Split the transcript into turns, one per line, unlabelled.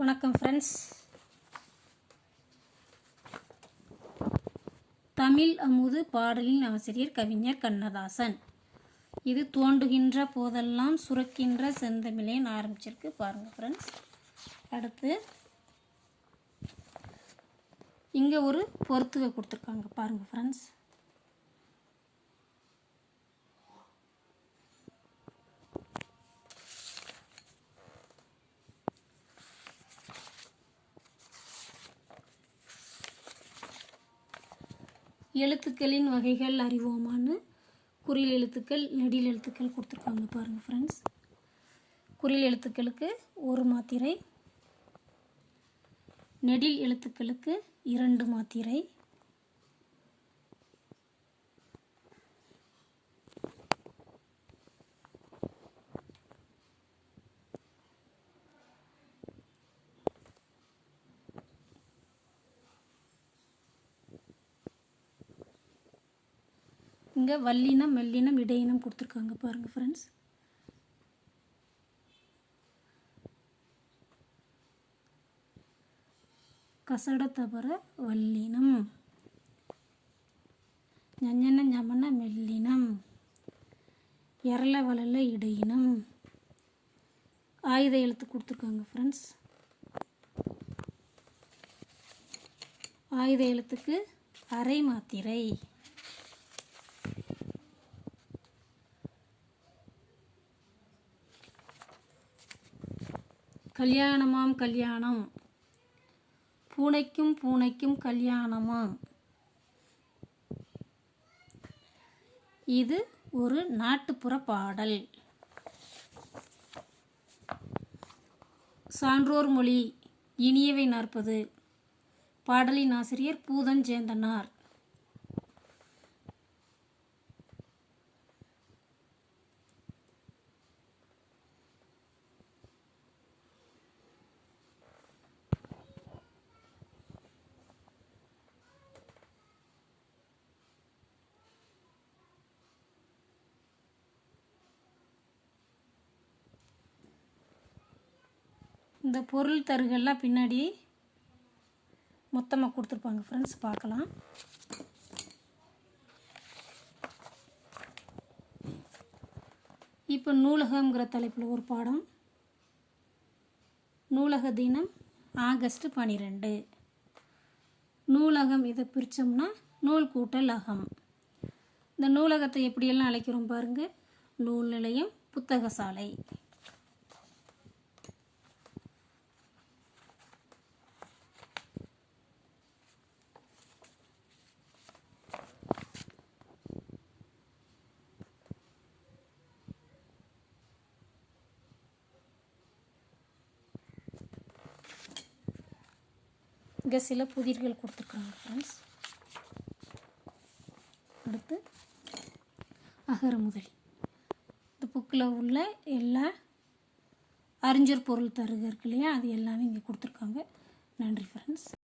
வணக்கம் ஃப்ரெண்ட்ஸ் தமிழ் அமுது பாடலின் ஆசிரியர் கவிஞர் கண்ணதாசன். இது தோண்டுகின்ற போதெல்லாம் சுரக்கின்ற செந்தமிழேன்னு ஆரம்பிச்சிருக்கு. பாருங்கள் ஃப்ரெண்ட்ஸ் அடுத்து இங்கே ஒரு பொறுத்துக கொடுத்துருக்காங்க. பாருங்கள் ஃப்ரெண்ட்ஸ் எழுத்துக்களின் வகைகள் அறிவோமான்னு குறில் எழுத்துக்கள் நெடில் எழுத்துக்கள் கொடுத்துருக்காங்க பாருங்கள் ஃப்ரெண்ட்ஸ் குறில் எழுத்துக்களுக்கு ஒரு மாத்திரை நெடில் எழுத்துக்களுக்கு இரண்டு மாத்திரை இங்கே வல்லினம் மெல்லினம் இடையினம் கொடுத்துருக்காங்க பாருங்கள் ஃப்ரெண்ட்ஸ் கசட தவிர வல்லினம். ஞஞ்சன ஞமன மெல்லினம். எரள வளல இடையினம். ஆயுத எழுத்து கொடுத்துருக்காங்க ஃப்ரெண்ட்ஸ் ஆயுத எழுத்துக்கு அரை மாத்திரை. கல்யாணமாம் கல்யாணம். பூனைக்கும் பூனைக்கும் கல்யாணமாம். இது ஒரு நாட்டுப்புற பாடல். சான்றோர் மொழி இனியவை நாற்பது. பாடலின் ஆசிரியர் பூதஞ்சேந்தனார் இந்த பொருள் தருகள்லாம் பின்னாடி மொத்தமாக கொடுத்துருப்பாங்க. ஃப்ரெண்ட்ஸ் பார்க்கலாம். இப்போ நூலகங்கிற தலைப்பில் ஒரு பாடம். நூலக தினம் ஆகஸ்ட் பன்னிரெண்டு நூலகம் இதை பிரித்தோம்னா நூல் கூட்டல் அகம். இந்த நூலகத்தை எப்படியெல்லாம் அழைக்கிறோம் பாருங்கள் நூல் நிலையம் புத்தக இங்கே சில புதிர்கள் கொடுத்துருக்காங்க ஃப்ரெண்ட்ஸ் அடுத்து அகர முதலி. இந்த புக்கில் உள்ள எல்லா அறிஞர் பொருள் தருக இருக்கு இல்லையா? அது எல்லாமே இங்கே கொடுத்துருக்காங்க. நன்றி ஃப்ரெண்ட்ஸ்